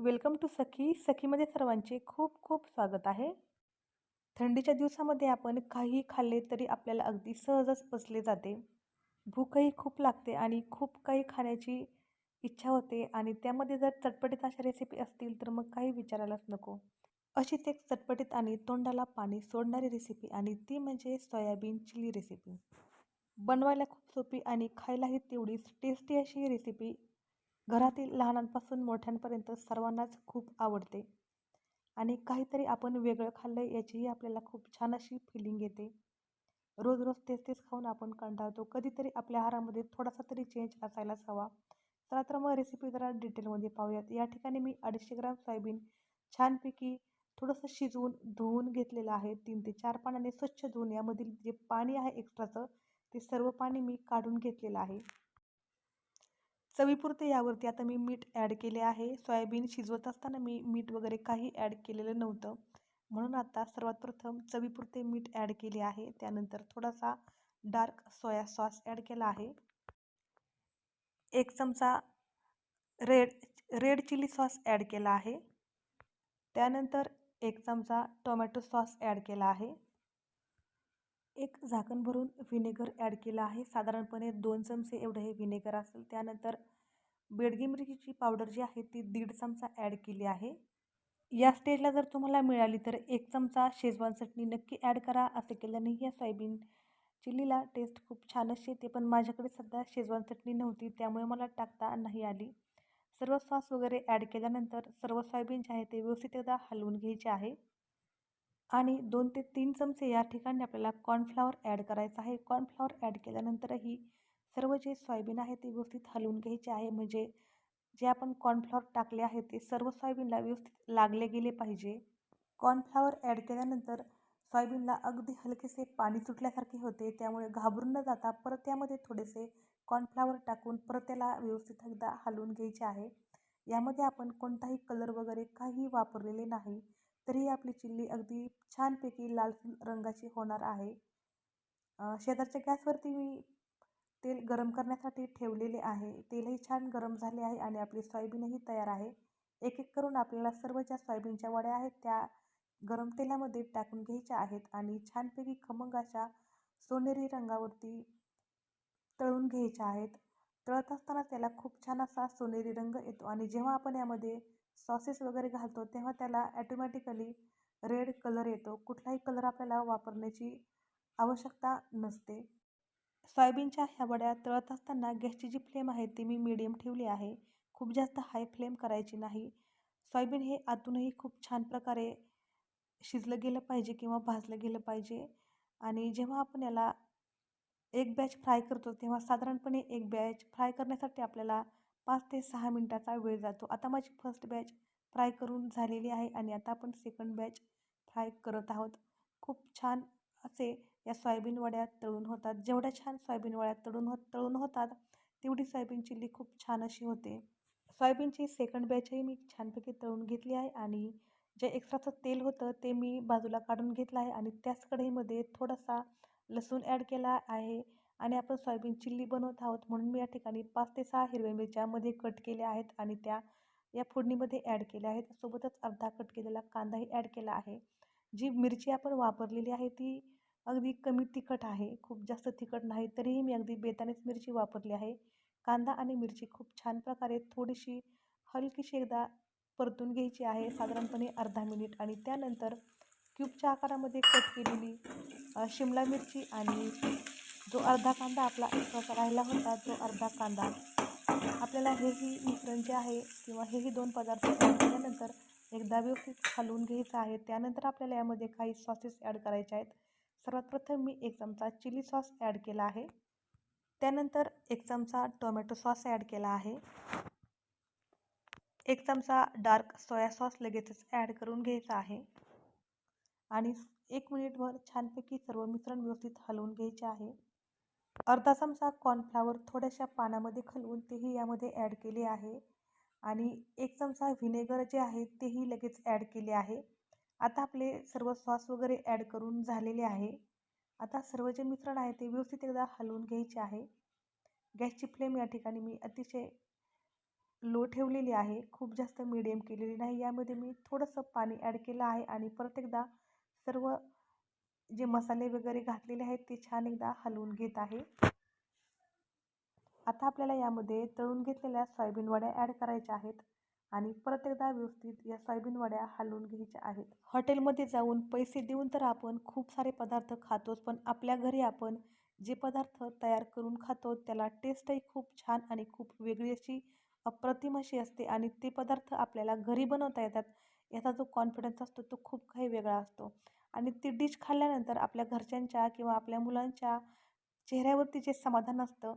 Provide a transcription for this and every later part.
Welcome to सखी. सखीमध्ये सर्वांचे खूप खूप स्वागत आहे. थंडीच्या दिवसामध्ये आपण काही खाल्ले तरी आपल्याला अगदी सहजच पचले जाते. भूकही खूप लागते आणि खूप काही खाण्याची इच्छा होते आणि त्यामध्ये जर चटपटीत अशा रेसिपी असतील तर मग काही विचारायलाच नको. अशीच एक चटपटीत आणि तोंडाला पाणी सोडणारी रेसिपी आणि ती म्हणजे सोयाबीन चिली रेसिपी बनवायला खूप सोपी आणि खायलाही तेवढीच टेस्टी अशी रेसिपी घरातील लहानांपासून मोठ्यांपर्यंत सर्वांनाच खूप आवडते. आणि काहीतरी आपण वेगळं खाल्लं याचीही आपल्याला खूप छान अशी फिलिंग येते. रोज रोज तेच तेच खाऊन आपण कंटाळतो. कधीतरी आपल्या आहारामध्ये थोडासा तरी चेंज असायलाच हवा. चला तर मग रेसिपी जरा डिटेलमध्ये पाहूयात. या ठिकाणी मी अडीचशे ग्राम सोयाबीन छानपैकी थोडंसं शिजवून धुवून घेतलेलं आहे. तीन ते चार पाण्याने स्वच्छ धुवून यामधील जे पाणी आहे एक्स्ट्राचं ते सर्व पाणी मी काढून घेतलेलं आहे. चवीपुरते यावरती आता मी मीठ ॲड केले आहे. सोयाबीन शिजवत असताना मी मीठ वगैरे काही ॲड केलेलं नव्हतं. म्हणून आता सर्वात प्रथम चवीपुरते मीठ ॲड केले आहे. त्यानंतर थोडासा डार्क सोया सॉस ॲड केला आहे. एक चमचा red red chili sauce add केला आहे. त्यानंतर एक चमचा टोमॅटो सॉस ॲड केला आहे. एक झाकण भरून व्हिनेगर ॲड केलं आहे. साधारणपणे दोन चमचे एवढं हे व्हिनेगर असेल. त्यानंतर बेडगी मिरचीची पावडर जी आहे ती दीड चमचा ॲड केली आहे. या स्टेजला जर तुम्हाला मिळाली तर एक चमचा शेजवान चटणी नक्की ॲड करा. असं केल्याने या सोयाबीन चिल्लीला टेस्ट खूप छान येते पण माझ्याकडे सध्या शेजवान चटणी नव्हती त्यामुळे मला टाकता नाही आली. सर्व सॉस वगैरे ॲड केल्यानंतर सर्व सोयाबीन जे आहे ते व्यवस्थित एकदा हलवून घ्यायचे आहे. आणि दोन ते तीन चमचे या ठिकाणी आपल्याला कॉर्नफ्लावर ॲड करायचं आहे. कॉर्नफ्लावर ॲड केल्यानंतरही सर्व जे सोयाबीन आहे ते व्यवस्थित हलवून घ्यायचे आहे. म्हणजे जे आपण कॉर्नफ्लॉवर टाकले आहे ते सर्व सोयाबीनला व्यवस्थित लागले गेले पाहिजे. कॉर्नफ्लावर ॲड केल्यानंतर सोयाबीनला अगदी हलकेसे पाणी सुटल्यासारखे होते. त्यामुळे घाबरून न जाता परत त्यामध्ये थोडेसे कॉर्नफ्लावर टाकून परत त्याला व्यवस्थित एकदा हलवून घ्यायचे आहे. यामध्ये आपण कोणताही कलर वगैरे काही वापरलेले नाही. तरी आपली चिल्ली अगदी छानपैकी लाल रंगाची होणार आहे. शेजारच्या गॅसवरती मी तेल गरम करण्यासाठी ठेवलेले आहे. तेलही छान गरम झाले आहे आणि आपली सोयाबीनही तयार आहे. एक एक करून आपल्याला सर्व ज्या सोयाबीनच्या वड्या आहेत त्या गरम तेलामध्ये टाकून घ्यायच्या आहेत आणि छानपैकी खमंग अशा सोनेरी रंगावरती तळून घ्यायच्या आहेत. तळत असताना त्याला खूप छान असा सोनेरी रंग येतो आणि जेव्हा आपण यामध्ये सॉसेस वगैरे घालतो तेव्हा त्याला ॲटोमॅटिकली रेड कलर येतो. कुठलाही कलर आपल्याला वापरण्याची आवश्यकता नसते. सोयाबीनच्या ह्या वड्या तळत असताना गॅसची जी फ्लेम आहे ती मी मीडियम ठेवली आहे. खूप जास्त हाय फ्लेम करायची नाही. सोयाबीन हे आतूनही खूप छान प्रकारे शिजलं गेलं पाहिजे किंवा भाजलं गेलं पाहिजे. आणि जेव्हा आपण याला एक बॅच फ्राय करतो तेव्हा साधारणपणे एक बॅच फ्राय करण्यासाठी आपल्याला पाच ते सहा मिनटाचा वेळ जातो. आता माझी फर्स्ट बॅच फ्राय करून झालेली आहे आणि आता आपण सेकंड बॅच फ्राय करत आहोत. खूप छान असे या सोयाबीन वड्या तळून होतात. जेवढ्या छान सोयाबीन वड्या तळून होत तळून होतात तेवढी सोयाबीन चिल्ली खूप छान अशी होते. सोयाबीनची सेकंड बॅचही मी छानपैकी तळून घेतली आहे आणि जे एक्स्ट्राचं तेल होतं ते मी बाजूला काढून घेतलं आहे आणि त्याच कढईमध्ये थोडासा लसूण ॲड केला आहे. आणि आपण सोयाबीन चिल्ली बनवत आहोत म्हणून मी या ठिकाणी पाच ते सहा हिरव्या मिरच्यामध्ये कट केल्या आहेत आणि त्या या फोडणीमध्ये ॲड केल्या आहेत. सोबतच अर्धा कट केलेला कांदाही ॲड केला आहे. जी मिरची आपण वापरलेली आहे ती अगदी कमी तिखट आहे. खूप जास्त तिखट नाही तरीही मी अगदी बेतानेच मिरची वापरली आहे. कांदा आणि मिरची खूप छान प्रकारे थोडीशी हलकीशी एकदा परतून घ्यायची आहे. साधारणपणे अर्धा मिनिट आणि त्यानंतर क्यूबच्या आकारामध्ये कट केलेली शिमला मिरची आणि जो अर्धा कांदा आपला एक्स्ट्राचा राहिला होता तो अर्धा कांदा. आपल्याला हेही मिश्रण जे आहे किंवा हेही दोन पदार्थ केल्यानंतर एकदा व्यवस्थित हलवून घ्यायचं आहे. त्यानंतर आपल्याला यामध्ये काही सॉसेस ॲड करायचे आहेत. सर्वात प्रथम मी एक चमचा चिली सॉस ॲड केला आहे. त्यानंतर एक चमचा टोमॅटो सॉस ॲड केला आहे. एक चमचा डार्क सोया सॉस लगेचच ॲड करून घ्यायचा आहे. आणि एक मिनिटभर छानपैकी सर्व मिश्रण व्यवस्थित हलवून घ्यायचे आहे. अर्धा चमचा कॉर्नफ्लावर थोड्याशा पाण्यामध्ये खलवून तेही यामध्ये ॲड केले आहे. आणि एक चमचा व्हिनेगर जे आहे तेही लगेच ॲड केले आहे. आता आपले सर्व सॉस वगैरे ॲड करून झालेले आहे. आता सर्व जे मिश्रण आहे ते व्यवस्थित एकदा हलवून घ्यायचे आहे. गॅसची फ्लेम या ठिकाणी मी अतिशय लो ठेवलेली आहे. खूप जास्त मीडियम केलेली नाही. यामध्ये मी थोडंसं पाणी ॲड केलं आहे. आणि परत एकदा सर्व जे मसाले वगैरे घातलेले आहेत ते छान एकदा हलवून घेत आहे. आता आपल्याला यामध्ये तळून घेतलेल्या सोयाबीन वड्या ॲड करायच्या आहेत आणि परत एकदा व्यवस्थित या सोयाबीन वड्या हलवून घ्यायच्या आहेत. हॉटेलमध्ये जाऊन पैसे देऊन तर आपण खूप सारे पदार्थ खातोच पण आपल्या घरी आपण जे पदार्थ तयार करून खातो त्याला टेस्टही खूप छान आणि खूप वेगळी अशी अप्रतिम अशी असते आणि ते पदार्थ आपल्याला घरी बनवता येतात. याचा जो कॉन्फिडन्स असतो तो खूप काही वेगळा असतो. आणि ती डिश खाल्ल्यानंतर आपल्या घरच्यांच्या किंवा आपल्या मुलांच्या चेहऱ्यावरती जे समाधान असतं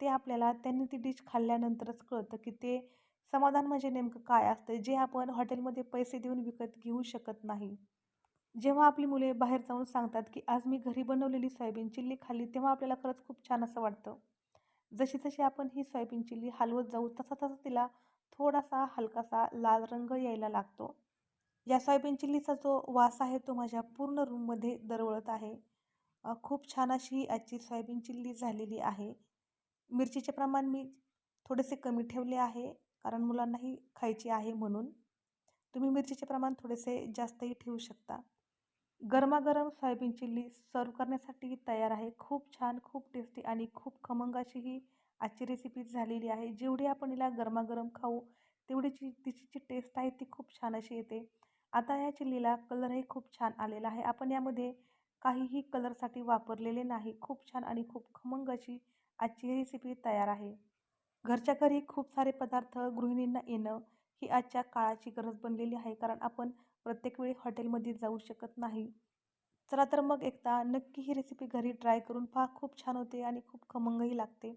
ते आपल्याला त्यांनी ती डिश खाल्ल्यानंतरच कळतं की ते समाधान म्हणजे नेमकं काय असतं जे आपण हॉटेलमध्ये पैसे देऊन विकत घेऊ शकत नाही. जेव्हा आपली मुले बाहेर जाऊन सांगतात की आज मी घरी बनवलेली सोयाबीन चिल्ली खाल्ली तेव्हा आपल्याला खरंच खूप छान असं वाटतं. जशी जशी आपण ही सोयाबीन चिल्ली हलवत जाऊ तसा तसा तिला थोडासा हलकासा लाल रंग यायला लागतो. या सोयाबीन चिल्लीचा जो वास आहे तो माझ्या पूर्ण रूममध्ये दरवळत आहे. खूप छान अशी आजची सोयाबीन चिल्ली झालेली आहे. मिरचीचे प्रमाण मी थोडेसे कमी ठेवले आहे कारण मुलांनाही खायची आहे म्हणून. तुम्ही मिरचीचे प्रमाण थोडेसे जास्तही ठेवू शकता. गरमागरम सोयाबीन चिल्ली सर्व करण्यासाठी तयार आहे. खूप छान खूप टेस्टी आणि खूप खमंग अशी ही आजची रेसिपी झालेली आहे. जेवढी आपण हिला गरमागरम खाऊ तेवढीची तिची जी टेस्ट आहे ती खूप छान अशी येते. आता या चिल्लीला कलरही खूप छान आलेला आहे. आपण यामध्ये काहीही कलरसाठी वापरलेले नाही. खूप छान आणि खूप खमंग अशी आजची रेसिपी तयार आहे. घरच्या घरी खूप सारे पदार्थ गृहिणींना येणं ही आजच्या काळाची गरज बनलेली आहे. कारण आपण प्रत्येक वेळी हॉटेलमध्ये जाऊ शकत नाही. चला तर मग एकदा नक्की ही रेसिपी घरी ट्राय करून पहा. खूप छान होते आणि खूप खमंगही लागते.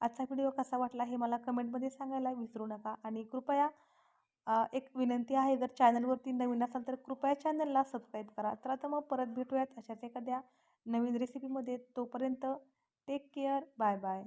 आजचा व्हिडिओ कसा वाटला हे मला कमेंटमध्ये सांगायला विसरू नका. आणि कृपया एक विनंती आहे जर चॅनलवरती नवीन असाल तर कृपया चॅनलला सबस्क्राईब करा. तर आता मग परत भेटूयात अशाच एखाद्या नवीन रेसिपीमध्ये तोपर्यंत टेक केअर बाय बाय